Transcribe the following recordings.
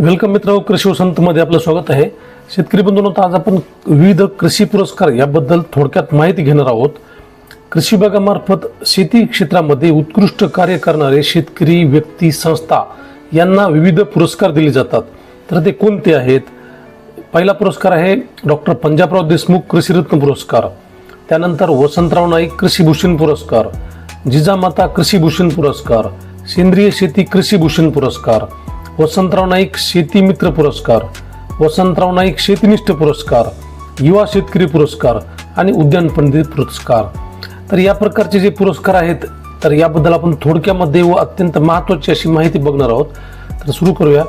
Welcome मित्र कृषी वसंतमध्ये आपलं स्वागत आहे. शेतकरी बंधूंनो आज आपण विविध कृषी पुरस्कार याबद्दल थोडक्यात माहिती घेणार आहोत. कृषी विभागामार्फत शेती क्षेत्रामध्ये उत्कृष्ट कार्य करणारे शेतकरी व्यक्ती संस्था यांना विविध पुरस्कार दिले जातात. तर ते कोणते आहेत? पहिला पुरस्कार आहे डॉक्टर पंजाबराव देशमुख कृषीरत्न पुरस्कार. त्यानंतर वसंतराव नाईक कृषीभूषण पुरस्कार. जिजामाता कृषीभूषण पुरस्कार. सेंद्रिय शेती कृषीभूषण पुरस्कार. वसंतराव नाईक शेती मित्र पुरस्कार वसंतराव नाईक शेतीनिष्ठ पुरस्कार युवा शेतकरी पुरस्कार आणि उद्यान पंडित पुरस्कार. तर या प्रकारचे जे पुरस्कार आहेत तर याबद्दल आपण थोडक्यामध्ये व अत्यंत महत्त्वाची अशी माहिती बघणार आहोत. तर सुरू करूया.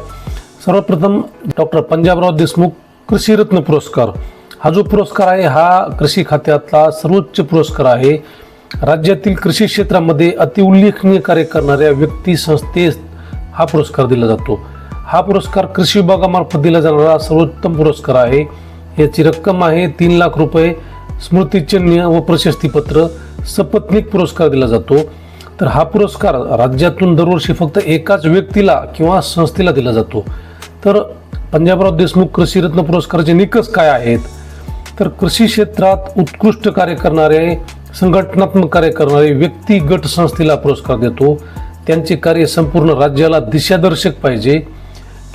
सर्वप्रथम डॉक्टर पंजाबराव देशमुख कृषीरत्न पुरस्कार. हा जो पुरस्कार आहे हा कृषी खात्यातला सर्वोच्च पुरस्कार आहे. राज्यातील कृषी क्षेत्रामध्ये अतिउल्लेखनीय कार्य करणाऱ्या व्यक्ती संस्थेस हा पुरस्कार दिला जातो. हा पुरस्कार कृषी विभागामार्फत दिला जाणारा सर्वोत्तम पुरस्कार आहे. याची रक्कम आहे तीन लाख रुपये. स्मृतिचिन्ह व प्रशस्तीपत्र सपत्निक पुरस्कार दिला जातो. तर हा पुरस्कार राज्यातून दरवर्षी फक्त एकाच व्यक्तीला किंवा संस्थेला दिला जातो. तर पंजाबराव देशमुख कृषीरत्न पुरस्काराचे निकष काय आहेत? तर कृषी क्षेत्रात उत्कृष्ट कार्य करणारे संघटनात्मक कार्य करणारे व्यक्ती गट संस्थेला पुरस्कार देतो. त्यांचे कार्य संपूर्ण राज्याला दिशादर्शक पाहिजे.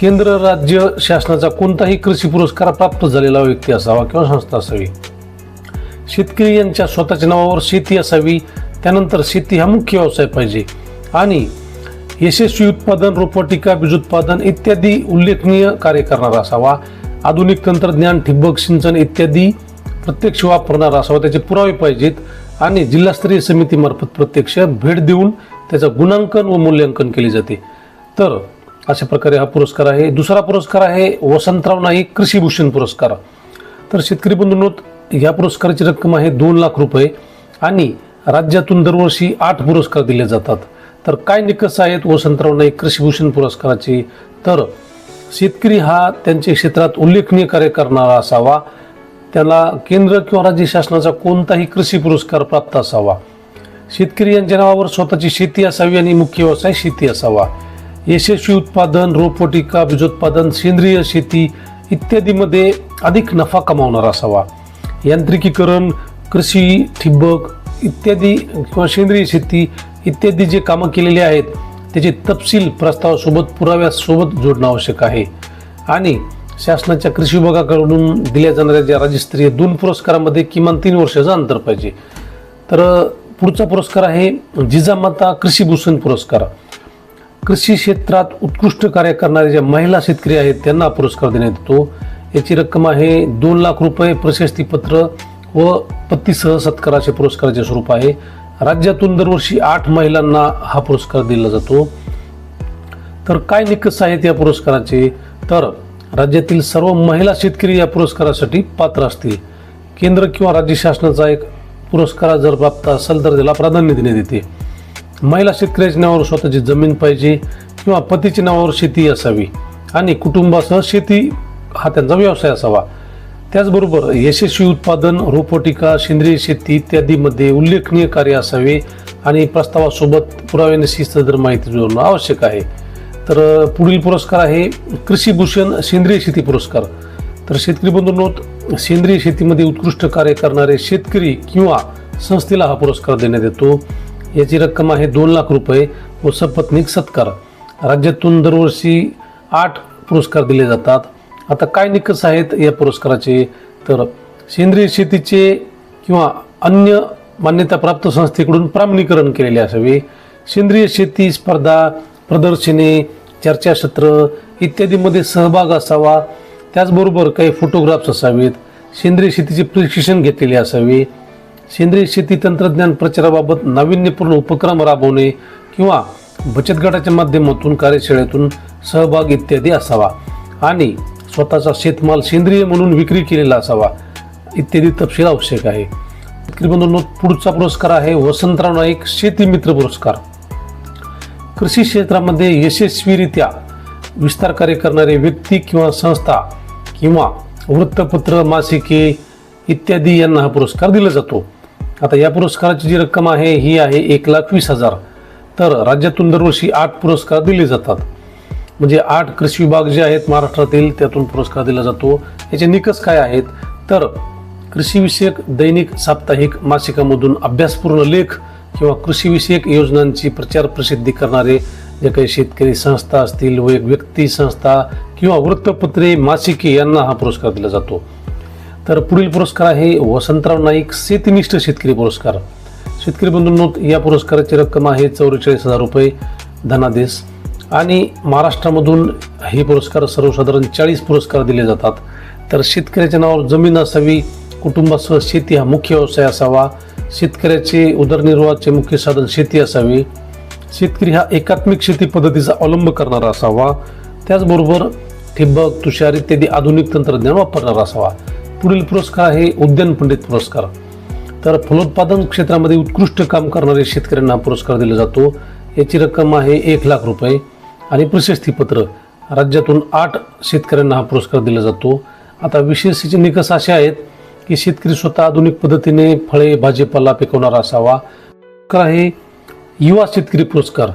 केंद्र राज्य शासनाचा कोणताही कृषी पुरस्कार प्राप्त झालेला व्यक्ती असावा किंवा संस्था असावी. शेतकरी यांच्या स्वतःच्या नावावर शेती असावी त्यानंतर शेती हा मुख्य व्यवसाय पाहिजे. आणि यशस्वी उत्पादन रोपवाटिका बीज उत्पादन इत्यादी उल्लेखनीय कार्य करणारा असावा. आधुनिक तंत्रज्ञान ठिबक सिंचन इत्यादी प्रत्यक्ष वापरणारा असावा त्याचे पुरावे पाहिजेत. आणि जिल्हास्तरीय समितीमार्फत प्रत्यक्ष भेट देऊन त्याचं गुणांकन व मूल्यांकन केले जाते. तर अशा प्रकारे हा पुरस्कार आहे. दुसरा पुरस्कार आहे वसंतराव नाईक कृषीभूषण पुरस्कार. तर शेतकरी बंधूंनो या पुरस्काराची रक्कम आहे दोन लाख रुपये आणि राज्यातून दरवर्षी आठ पुरस्कार दिले जातात. तर काय निकष आहेत वसंतराव नाईक कृषीभूषण पुरस्काराचे? तर शेतकरी हा त्यांच्या क्षेत्रात उल्लेखनीय कार्य करणारा असावा. त्याला केंद्र किंवा राज्य शासनाचा कोणताही कृषी पुरस्कार प्राप्त असावा. शेतकरी यांच्या नावावर स्वतःची शेती असावी आणि मुख्य व्यवसाय शेती असावा. यशस्वी उत्पादन रोपवाटिका बीजोत्पादन सेंद्रिय शेती इत्यादीमध्ये अधिक नफा कमावणारा असावा. यांत्रिकीकरण कृषी ठिबक इत्यादी किंवा सेंद्रिय शेती इत्यादी जे कामं केलेली आहेत त्याचे तपशील प्रस्तावासोबत पुराव्यासोबत जोडणं आवश्यक आहे. आणि शासनाच्या कृषी विभागाकडून दिल्या जाणाऱ्या ज्या राज्यस्तरीय दोन पुरस्कारामध्ये किमान तीन वर्षाचं अंतर पाहिजे. तर पुढचा पुरस्कार आहे जिजामाता कृषीभूषण पुरस्कार. कृषी क्षेत्रात उत्कृष्ट कार्य करणारे ज्या महिला शेतकरी आहेत त्यांना पुरस्कार देण्यात येतो. याची रक्कम आहे दोन लाख रुपये प्रशस्तीपत्र व पत्तीसह सत्काराचे पुरस्काराचे स्वरूप आहे. राज्यातून दरवर्षी आठ महिलांना हा पुरस्कार दिला जातो. तर काय निकष आहेत या पुरस्काराचे? तर राज्यातील सर्व महिला शेतकरी या पुरस्कारासाठी पात्र असतील. केंद्र किंवा राज्य शासनाचा एक पुरस्कार जर प्राप्त असेल तर त्याला प्राधान्य देण्यात येते. महिला शेतकऱ्याच्या नावावर स्वतःची जमीन पाहिजे किंवा पतीच्या नावावर शेती असावी आणि कुटुंबासह शेती हा त्यांचा व्यवसाय असावा. त्याचबरोबर यशस्वी उत्पादन रोपवाटिका सेंद्रिय शेती इत्यादीमध्ये उल्लेखनीय कार्य असावे आणि प्रस्तावासोबत पुराव्याने सदर माहिती जोडणं आवश्यक आहे. तर पुढील पुरस्कार आहे कृषीभूषण सेंद्रिय शेती पुरस्कार. तर शेतकरी बंधूंनो सेंद्रिय शेतीमध्ये उत्कृष्ट कार्य करणारे शेतकरी किंवा संस्थेला हा पुरस्कार देण्यात येतो. याची रक्कम आहे दोन लाख रुपये व सपत्निक सत्कार. राज्यातून दरवर्षी आठ पुरस्कार दिले जातात. आता काय निकष आहेत या पुरस्काराचे? तर सेंद्रिय शेतीचे किंवा अन्य मान्यताप्राप्त संस्थेकडून प्रामाणीकरण केलेले असावे. सेंद्रिय शेती स्पर्धा प्रदर्शने चर्चासत्र इत्यादीमध्ये सहभाग असावा. त्याचबरोबर काही फोटोग्राफ्स असावेत. सेंद्रिय शेतीचे प्रशिक्षण घेतलेले असावे. सेंद्रिय शेती तंत्रज्ञान प्रचाराबाबत नाविन्यपूर्ण उपक्रम राबवणे किंवा बचत गटाच्या माध्यमातून कार्यशाळेतून सहभाग इत्यादी असावा. आणि स्वतःचा शेतमाल सेंद्रिय म्हणून विक्री केलेला असावा इत्यादी तपशील आवश्यक आहे. शेतकरी पुढचा पुरस्कार आहे वसंतराव नाईक शेती मित्र पुरस्कार. कृषी क्षेत्रामध्ये यशस्वीरित्या विस्तार कार्य करणारे व्यक्ती किंवा संस्था किंवा वृत्तपत्र मासिके इत्यादी यांना हा पुरस्कार दिला जातो. आता या पुरस्काराची जी रक्कम आहे ही आहे एक लाख वीस हजार. तर राज्यातून दरवर्षी आठ पुरस्कार दिले जातात. म्हणजे आठ कृषी विभाग जे आहेत महाराष्ट्रातील त्यातून पुरस्कार दिला जातो. याचे निकष काय आहेत? तर कृषीविषयक दैनिक साप्ताहिक मासिकामधून अभ्यासपूर्ण लेख किंवा कृषीविषयक योजनांची प्रचार प्रसिद्धी करणारे जे काही शेतकरी संस्था असतील व व्यक्ती संस्था किंवा वृत्तपत्रे मासिके यांना हा पुरस्कार दिला जातो. तर पुढील पुरस्कार आहे वसंतराव नाईक शेतीनिष्ठ शेतकरी पुरस्कार. शेतकरी बंधूंनो या पुरस्काराची रक्कम आहे चौवेचाळीस हजार रुपये धनादेश. आणि महाराष्ट्रामधून हे पुरस्कार सर्वसाधारण चाळीस पुरस्कार दिले जातात. तर शेतकऱ्याच्या नावावर जमीन असावी कुटुंबासह शेती हा मुख्य व्यवसाय असावा शेतकऱ्याचे उदरनिर्वाहाचे मुख्य साधन शेती असावी शेतकरी हा एकात्मिक शेती पद्धतीचा अवलंब करणारा असावा. त्याचबरोबर ठिबक तुषार इत्यादी आधुनिक तंत्रज्ञान वापरणार असावा. पुढील पुरस्कार आहे उद्यान पंडित पुरस्कार. तर फलोत्पादन क्षेत्रामध्ये उत्कृष्ट काम करणारे शेतकऱ्यांना पुरस्कार दिला जातो. याची रक्कम आहे एक लाख रुपये. आणि प्रशस्तीपत्र राज्यातून आठ शेतकऱ्यांना हा पुरस्कार दिला जातो. आता विशेष याचे निकष असे आहेत की शेतकरी स्वतः आधुनिक पद्धतीने फळे भाजीपाला पिकवणारा असावा. तर आहे युवा शेतकरी पुरस्कार.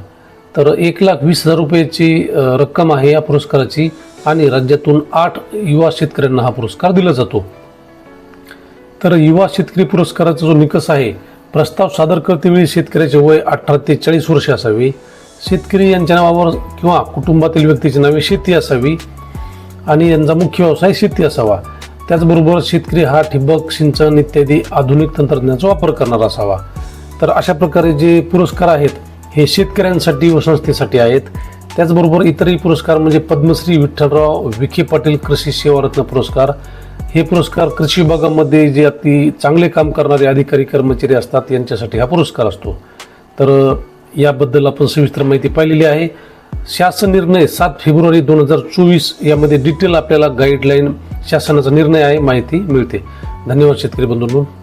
तर एक लाख वीस हजार रुपयाची रक्कम आहे या पुरस्काराची आणि राज्यातून आठ युवा शेतकऱ्यांना हा पुरस्कार दिला जातो. तर युवा शेतकरी पुरस्काराचा जो निकष आहे प्रस्ताव सादर करतेवेळी शेतकऱ्याचे वय अठरा ते चाळीस वर्ष असावे. शेतकरी यांच्या नावावर किंवा कुटुंबातील व्यक्तीची नावे शेती असावी आणि यांचा मुख्य व्यवसाय शेती असावा. त्याचबरोबर शेतकरी हा ठिबक सिंचन इत्यादी आधुनिक तंत्रज्ञानाचा वापर करणारा असावा. तर अशा प्रकारे जे पुरस्कार आहेत हे शेतकऱ्यांसाठी व संस्थेसाठी आहेत. त्याचबरोबर इतरही पुरस्कार म्हणजे पद्मश्री विठ्ठलराव विखे पाटील कृषी सेवारत्न पुरस्कार. हे पुरस्कार कृषी विभागामध्ये जे अति चांगले काम करणारे अधिकारी कर्मचारी असतात यांच्यासाठी हा पुरस्कार असतो. तर याबद्दल आपण सविस्तर माहिती पाहिलेली आहे. शासन निर्णय सात फेब्रुवारी दोन हजार चोवीस यामध्ये डिटेल आपल्याला गाईडलाईन शासनाचा निर्णय आहे माहिती मिळते. धन्यवाद शेतकरी बंधूंनो.